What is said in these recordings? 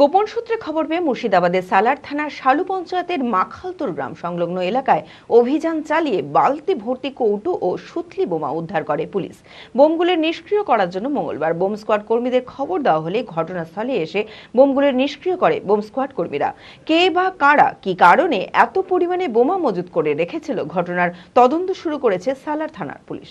গোপন সূত্রে খবর পেয়ে মুর্শিদাবাদের সালার থানার শালু পঞ্চায়েতের মাখালতোর গ্রাম সংলগ্ন এলাকায় অভিযান চালিয়ে বালতি ভর্তি কৌটো ও সুতলি বোমা উদ্ধার করে পুলিশ। বোমগুলোর নিষ্ক্রিয় করার জন্য মঙ্গলবার বোম স্কোয়াড কর্মীদের খবর দেওয়া হলে ঘটনাস্থলে এসে বোমগুলোর নিষ্ক্রিয় করে বোম স্কোয়াড কর্মীরা। কে বা কারা, কি কারণে এত পরিমাণে বোমা মজুত করে রেখেছিল ঘটনার তদন্ত শুরু করেছে সালার থানার পুলিশ।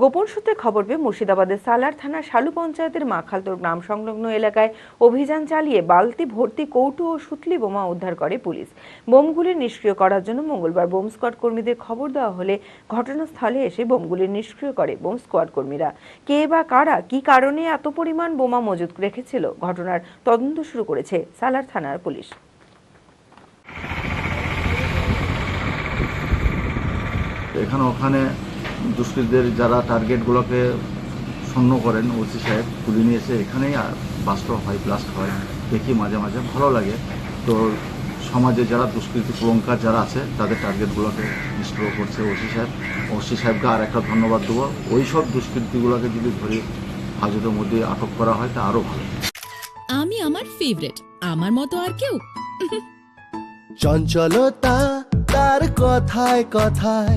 গোপন সূত্রে খবর পেয়ে মুর্শিদাবাদের সালার থানার শালু পঞ্চায়েতের মাখালতোর গ্রাম সংলগ্ন এলাকায় অভিযান চালিয়ে বালতি, ভর্তি, কৌটো ও সুতলি বোমা উদ্ধার করে পুলিশ। বোমগুলি নিষ্ক্রিয় করার জন্য মঙ্গলবার বোম স্কোয়াড কর্মীদের খবর দেওয়া হলে ঘটনাস্থলে এসে বোমগুলি নিষ্ক্রিয় করে বোম স্কোয়াড কর্মীরা। কে বা কারা, কি কারণে এত পরিমাণ বোমা মজুত রেখেছিল? ঘটনার তদন্ত শুরু করেছে সালার থানার পুলিশ। এখানে ওখানে দুষ্কৃতীদের যারা টার্গেটগুলোকে শূন্য করেন ওসি সাহেব তুলে নিয়ে এসে এখানেই বাস্ট হয় ব্লাস্ট হয়। দেখি মাঝে মাঝে ভালো লাগে। তো সমাজে যারা দুষ্কৃতী কুলঙ্কার যারা আছে তাদের টার্গেটগুলোকে নিষ্ক্রিয় করছে ওসি সাহেব। ওসি সাহেবকে আর একটা ধন্যবাদ দেবো। ওই সব দুষ্কৃতিগুলোকে যদি ধরে হাজতের মধ্যে আটক করা হয় তা আরও ভালো। আমি আমার ফেভারিট আমার মতো আর কেউ? চঞ্চলতা তার কথায় কথায়